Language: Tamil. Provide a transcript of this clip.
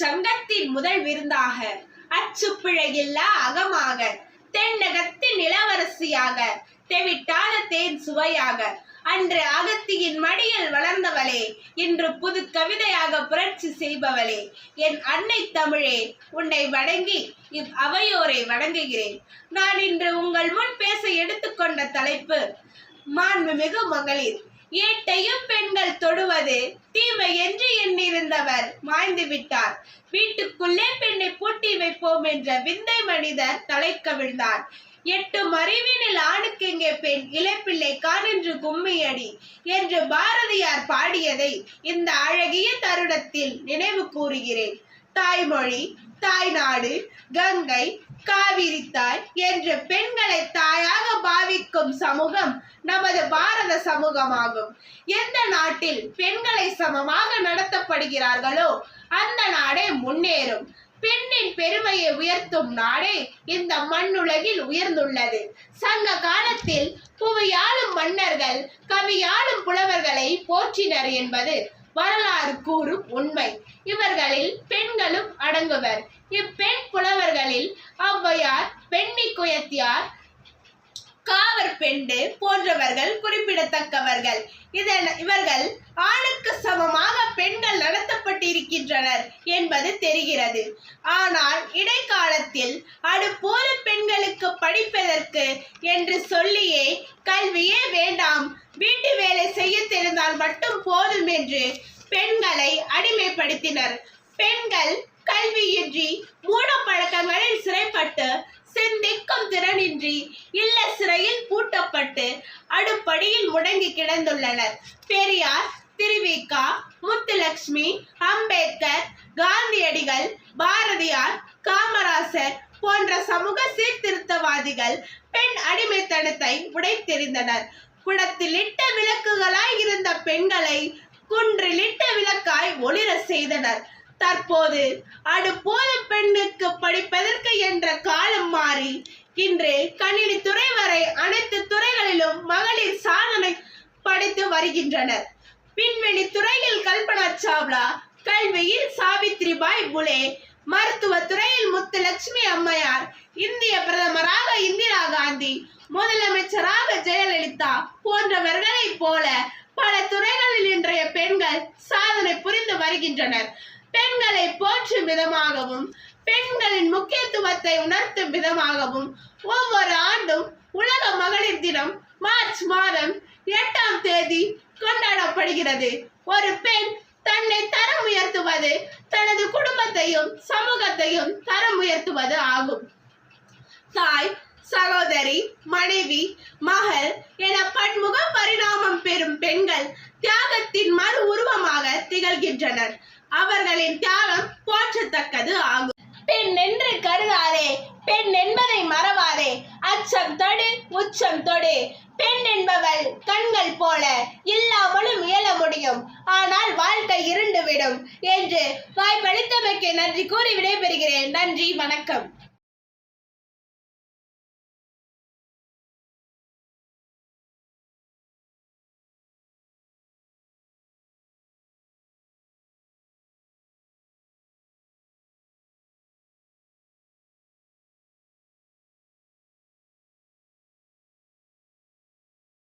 சங்கத்தின் முதல் விருந்தாக. அச்சுப்பிழையில்லா அகமாக. தென்னகத்தின் இளவரசியாக. தெவிட்டாத தேன் சுவையாக. அன்று அகத்தியின் மடியில் வளர்ந்தவளே இன்று புது கவிதையாக புரட்சி செய்பவளே. என் அன்னை தமிழே உன்னை வணங்கி இவ் அவையோரை வணங்குகிறேன். நான் இன்று உங்கள் முன் பேச எடுத்துக்கொண்ட தலைப்பு மாண்புமிகு மகளிர். ஏட்டையும் பெண்கள் தொடுவது தீமை என்று எண்ணிருந்தவர் மாய்ந்து விட்டார். வீட்டுக்குள்ளே பெண்ணை பூட்டி வைப்போம் என்ற விந்தை மனிதர் தலை கவிழ்ந்தார். எட்டு மறைவினில் ஆணுக்கு இங்கே பெண் இளப்பிள்ளை காணென்று கும்மியடி என்று பாரதியார் பாடியதை இந்த அழகிய தருணத்தில் நினைவு கூறுகிறேன். தாய்மொழி தாய்நாடு கங்கை காவிரி தாய் என்று பெண்களை தாயாக சமூகம் நமது பாரத சமூகமாகும். எந்த நாட்டில் பெண்களை சமமாக நடத்தப்படுகிறார்களோ அந்த நாடே முன்னேறும். பெண்ணின் பெருமையை உயர்த்தும் நாடே இந்த மண்ணுலகில் உயர்ந்துள்ளது. சங்க காலத்தில் புவியாளும் மன்னர்கள் கவியாளும் புலவர்களை போற்றினர் என்பது வரலாறு கூறும் உண்மை. இவர்களில் பெண்களும் அடங்குவர். இப்பெண் புலவர்களில் ஔவையார் பெண்ணி குயத்தியார் காவர் பெண்டு போன்றவர்கள் குறிப்பிடத்தக்கவர்கள். இதன் இவர்கள் ஆணுக்கு சமமாக பெண்கள் நடத்தப்பட்டிருக்கின்றனர் என்பது தெரிகிறது. ஆனால் இடைக்காலத்தில் அடுப்போது பெண்களுக்கு படிப்பதற்கு என்று சொல்லியே கல்வியே வேண்டாம். வீட்டு வேலை செய்ய தெரிந்தால் மட்டும் போதும் என்று பெண்களை அடிமைப்படுத்தினர். பெண்கள் கல்வியின்றி மூட பழக்கங்களில் சிறைப்பட்டு சிந்திக்கும் இல்ல சிறையில் பூட்டப்பட்டு அடுப்படியில் முடங்கி கிடந்துள்ளனர். பெரியார் திருவிக்கா முத்துலட்சுமி அம்பேத்கர் காந்தியடிகள் பாரதியார் காமராசர் போன்ற சமூக சீர்திருத்தவாதிகள் பெண் அடிமைத்தனத்தை உடைத்தெறிந்தனர் குடத்திலிட்ட விளக்குகளாய் இருந்த பெண்களை குன்றிலிட்ட விளக்காய் ஒளிர செய்தனர். தற்போது அடுப்போது பெண்ணுக்கு படிப்பதற்கு என்ற காலம் மாறி இன்று கணினி துறை வரை அனைத்து துறைகளிலும் மகளிர் சாதனை படைத்து வருகின்றனர். விண்வெளி துறையில் கல்பனா சாவ்லா கல்வியில் சாவித்ரிபாய் புலே மருத்துவ துறையில் முத்துலட்சுமி அம்மையார் இந்திய பிரதமராக இந்திரா காந்தி முதலமைச்சராக ஜெயலலிதா போன்றவர்களைப் போல பல துறைகளில் இன்றைய பெண்கள் சாதனை புரிந்து வருகின்றனர். பெண்களை போற்றும் விதமாகவும் பெண்களின் முக்கியத்துவத்தை உணர்த்தும் விதமாகவும் ஒவ்வொரு ஆண்டும் உலக மகளிர் தினம் மார்ச் மாதம் எட்டாம் தேதி கொண்டாடப்படுகிறது. ஒரு பெண் தன்னை தரம் உயர்த்துவது தனது குடும்பத்தையும் சமூகத்தையும் தரம் உயர்த்துவது ஆகும். தாய் சகோதரி மனைவி மகள் என பன்முக பரிணாமம் பெறும் பெண்கள் தியாகத்தின் மறு உருவமாக திகழ்கின்றனர். அவர்களின் தியாகம் போற்றத்தக்கது ஆகும். பெண் என்பதை மறவாதே. அச்சம் தொடு உச்சம் தொடு. பெண் என்பவள் கண்கள் போல இல்லாமலும் இயல முடியும். ஆனால் வாழ்க்கை இருண்டு விடும் என்று வாய்ப்பளித்தமைக்கு நன்றி கூறி விடைபெறுகிறேன். நன்றி வணக்கம்.